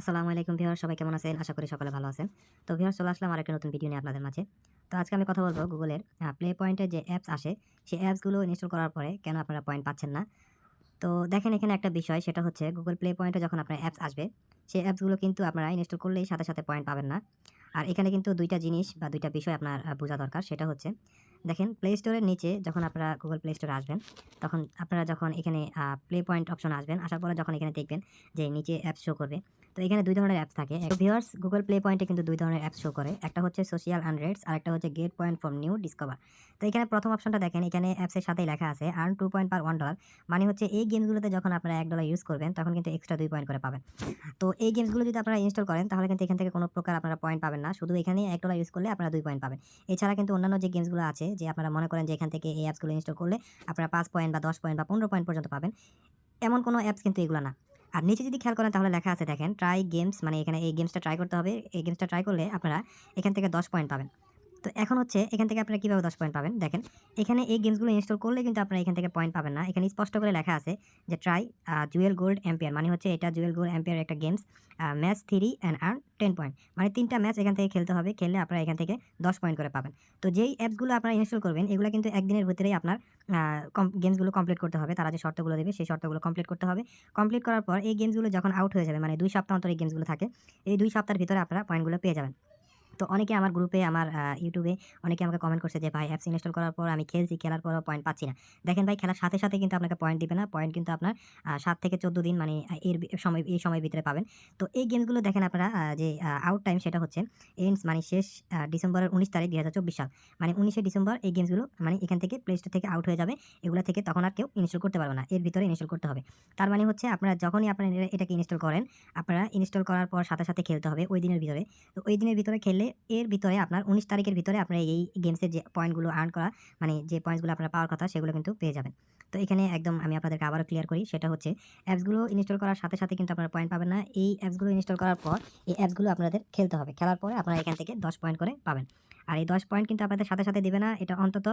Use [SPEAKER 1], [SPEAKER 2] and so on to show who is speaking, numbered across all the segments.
[SPEAKER 1] আসসালামু আলাইকুম ভিউয়ার সবাই কেমন আছেন? আশা করি সকলে ভালো আছেন। তো ভিউয়ার চলে আসলাম আরেকটা নতুন ভিডিও নিয়ে আপনাদের মাঝে। তো আজকে আমি কথা বলব গুগলের প্লে পয়েন্টে যে অ্যাপস আসে সেই অ্যাপসগুলো ইনস্টল করার পরে কেন আপনারা পয়েন্ট পাচ্ছেন না? তো দেখেন এখানে একটা বিষয়, সেটা হচ্ছে গুগল প্লে পয়েন্টে যখন আপনার অ্যাপস আসবে সেই অ্যাপসগুলো কিন্তু আপনারা ইনস্টল করলেই সাথে সাথে পয়েন্ট পাবেন না। আর এখানে কিন্তু দুইটা জিনিস বা দুইটা বিষয় আপনার বোঝা দরকার, সেটা হচ্ছে, দেখেন প্লে স্টোরের নিচে যখন আপনারা গুগল প্লে স্টোরে আসবেন, তখন আপনারা যখন এখানে প্লে পয়েন্ট অপশন আসবেন, আসার পরে যখন এখানে দেখবেন যে নিচে অ্যাপস শো করবে তো এখানে দুই ধরনের অ্যাপস থাকে। ভিউয়ার্স গুগল প্লে পয়েন্টে কিন্তু দুই ধরনের অ্যাপস শো করে। একটা হচ্ছে সোশিয়াল আনরেটস আর একটা হচ্ছে get point from new discover তো এখানে প্রথম অপশনটা দেখেন এখানে অ্যাপসের সাথেই লেখা আছে earn two point per one dollar মানে হচ্ছে এই গেমসগুলোতে যখন আপনারা এক ডলার ইউজ করবেন তখন কিন্তু এক্সট্রা দুই পয়েন্ট করে পাবেন। তো এই গেমসগুলো যদি আপনারা ইনস্টল করেন তাহলে কিন্তু এখান থেকে কোনো প্রকার আপনারা পয়েন্ট পাবেন না। শুধু এখানে এক ডলার ইউজ করলে আপনারা দুই পয়েন্ট পাবেন। এছাড়া কিন্তু অন্যান্য যে গেমসগুলো আছে যে আপনারা মনে করেন যে এখান থেকে এই অ্যাপসগুলো ইনস্টল করলে আপনারা পাঁচ পয়েন্ট বা দশ পয়েন্ট বা পনেরো পয়েন্ট পর্যন্ত পাবেন। এমন কোনো অ্যাপস কিন্তু এগুলো না। আর নিচে যদি খেয়াল করেন তাহলে লেখা আছে দেখেন ট্রাই গেমস মানে এখানে এই গেমসটা ট্রাই করতে হবে। এই গেমসটা ট্রাই করলে আপনারা এখান থেকে দশ পয়েন্ট পাবেন। তো এখন হচ্ছে এখান থেকে আপনারা কীভাবে দশ পয়েন্ট পাবেন? দেখেন, এখানে এই গেমসগুলো ইনস্টল করলে কিন্তু আপনারা এখান থেকে পয়েন্ট পাবেন না। এখানে স্পষ্ট করে লেখা আছে যে ট্রাই জুয়েল গোল্ড এম্পিয়ার মানে হচ্ছে এটা জুয়েল গোল্ড এম্পিয়ার একটা games match three and earn ten point মানে তিনটা ম্যাচ এখান থেকে খেলতে হবে, খেললে আপনারা এখান থেকে দশ পয়েন্ট করে পাবেন। তো যেই অ্যাপসগুলো আপনারা ইনস্টল করবেন, এগুলো কিন্তু একদিনের ভিতরেই আপনার গেমসগুলো কমপ্লিট করতে হবে। তারা যে শর্তগুলো দেবে, সেই শর্তগুলো কমপ্লিট করতে হবে। কমপ্লিট করার পর এই গেমসগুলো যখন আউট হয়ে যাবে মানে দুই সপ্তাহ অন্তর এই গেমসগুলো থাকে, এই দুই সপ্তাহের ভিতরে আপনারা পয়েন্টগুলো পেয়ে যাবেন। তো অনেকে আমার গ্রুপে আমার ইউটিউবে অনেকে আমাকে কমেন্ট করছে যে, ভাই অ্যাপস ইনস্টল করার পর আমি খেলছি, খেলার পরও পয়েন্ট পাচ্ছি না। দেখেন ভাই, খেলার সাথে সাথে কিন্তু আপনাকে পয়েন্ট দিবে না। পয়েন্ট কিন্তু আপনার সাত থেকে চোদ্দ দিন মানে এর সময়, এই সময়ের ভিতরে পাবেন। তো এই গেমসগুলো দেখেন আপনারা যে আউট টাইম সেটা হচ্ছে এন্ডস মানে শেষ ডিসেম্বরের উনিশ তারিখ দুই হাজার চব্বিশ সাল। মানে উনিশে ডিসেম্বর এই গেমসগুলো মানে এখান থেকে প্লে স্টোর থেকে আউট হয়ে যাবে। এগুলো থেকে তখন আর কেউ ইনস্টল করতে পারবে না। এর ভিতরে ইনস্টল করতে হবে। তার মানে হচ্ছে আপনারা যখনই আপনারা এটাকে ইনস্টল করেন, আপনারা ইনস্টল করার পর সাথে সাথে খেলতে হবে ওই দিনের ভিতরে। তো ওই দিনের ভিতরে খেললে এর ভিতরে আপনার উনিশ তারিখের ভিতরে আপনার এই গেমসের যে পয়েন্টগুলো আর্ন করা মানে যে পয়েন্টসগুলো আপনার পাওয়ার কথা, সেগুলো কিন্তু পেয়ে যাবেন। তো এখানে একদম আমি আপনাদেরকে আবারও ক্লিয়ার করি, সেটা হচ্ছে অ্যাপসগুলো ইনস্টল করার সাথে সাথে কিন্তু আপনারা পয়েন্ট পাবেন না। এই অ্যাপসগুলো ইনস্টল করার পর এই অ্যাপসগুলো আপনাদের খেলতে হবে। খেলার পরে আপনারা এখান থেকে দশ পয়েন্ট করে পাবেন। আর এই দশ পয়েন্ট কিন্তু আপনাদের সাথে সাথে দেবে না, এটা অন্তত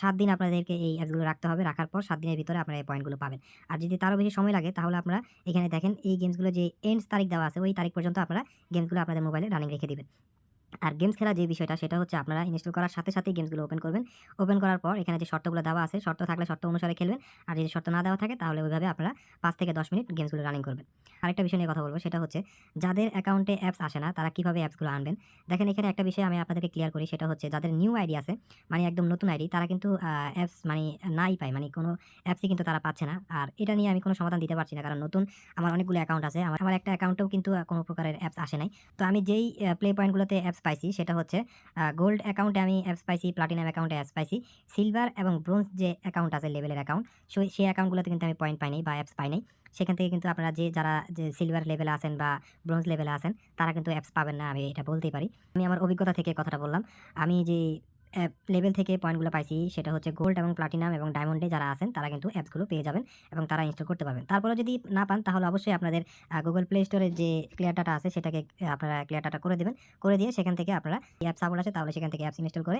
[SPEAKER 1] সাত দিন আপনাদেরকে এই অ্যাপসগুলো রাখতে হবে। রাখার পর সাত দিনের ভিতরে আপনারা এই পয়েন্টগুলো পাবেন। আর যদি তারও বেশি সময় লাগে, তাহলে আপনারা এখানে দেখেন এই গেমসগুলো যে এন্ডস তারিখ দেওয়া আছে, ওই তারিখ পর্যন্ত আপনারা গেমসগুলো আপনাদের মোবাইলে রানিং রেখে দিবেন। আর গেমস খেলা যে বিষয়টা, সেটা হচ্ছে আপনারা ইনস্টল করার সাথে সাথে গেমসগুলো ওপেন করবেন। ওপেন করার পর এখানে যে শর্তগুলো দেওয়া আছে, শর্ত থাকলে শর্ত অনুসারে খেলবেন। আর যদি শর্ত না দেওয়া থাকে, তাহলে ওইভাবে আপনারা পাঁচ থেকে দশ মিনিট গেমসগুলো রানিং করবেন। আরেকটা বিষয় নিয়ে কথা বলব, সেটা হচ্ছে যাদের অ্যাকাউন্টে অ্যাপস আসে না, তারা কীভাবে অ্যাপসগুলো আনবেন? দেখেন, এখানে একটা বিষয় আমি আপনাদেরকে ক্লিয়ার করি, সেটা হচ্ছে যাদের নিউ আইডি আছে মানে একদম নতুন আইডি তারা কিন্তু অ্যাপস মানে নাই পায় মানে কোনো অ্যাপসই কিন্তু তারা পাচ্ছে না। আর এটা নিয়ে আমি কোনো সমাধান দিতে পারছি না, কারণ নতুন আমার অনেকগুলো অ্যাকাউন্ট আছে, আমার আমার একটা অ্যাকাউন্টেও কিন্তু কোনো প্রকারের অ্যাপস আসে নাই। তো আমি যেই প্লে পয়েন্টগুলোতে অ্যাপস পাইছি, সেটা হচ্ছে গোল্ড অ্যাকাউন্টে আমি অ্যাপস পাইছি প্লাটিনাম অ্যাকাউন্টে অ্যাপস পাইছি সিলভার এবং ব্রোঞ্জ যে অ্যাকাউন্ট আছে লেভেলের অ্যাকাউন্ট সেই অ্যাকাউন্টগুলোতে কিন্তু আমি পয়েন্ট পাইনি বা অ্যাপস পাইনি সেখান থেকে কিন্তু আপনারা যে, যারা যে সিলভার লেভেলে আছেন বা ব্রোঞ্জ লেভেলে আছেন, তারা কিন্তু অ্যাপস পাবেন না, আমি এটা বলতেই পারি। আমি আমার অভিজ্ঞতা থেকে কথাটা বললাম। আমি যে লেভেল থেকে পয়েন্টগুলো পাইছি, সেটা হচ্ছে গোল্ড এবং প্লাটিনাম এবং ডায়মন্ডে যারা আছেন, তারা কিন্তু অ্যাপসগুলো পেয়ে যাবেন এবং তারা ইনস্টল করতে পারবেন। তারপরে যদি না পান, তাহলে অবশ্যই আপনাদের গুগল প্লে স্টোরে যে ক্লিয়ার ডাটা আছে, সেটাকে আপনারা ক্লিয়ার ডাটা করে দেবেন। করে দিয়ে সেখান থেকে আপনারা অ্যাপ সাপোর্ট আছে, তাহলে সেখান থেকে অ্যাপস ইনস্টল করে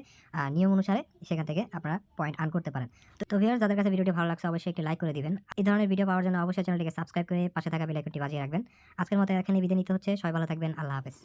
[SPEAKER 1] নিয়ম অনুসারে সেখান থেকে আপনারা পয়েন্ট আর্ন করতে পারেন। তো ভিউয়ার্স, যাদের কাছে ভিডিওটি ভালো লাগছে, অবশ্যই একটি লাইক করে দিবেন। এই ধরনের ভিডিও পাওয়ার জন্য অবশ্যই চ্যানেলটিকে সাবস্ক্রাইব করে পাশে থাকা বেল আইকনটি বাজিয়ে রাখবেন। আজকের মতো এখানে বিদায় নিতে হচ্ছে। সবাই ভালো থাকবেন। আল্লাহ হাফেজ।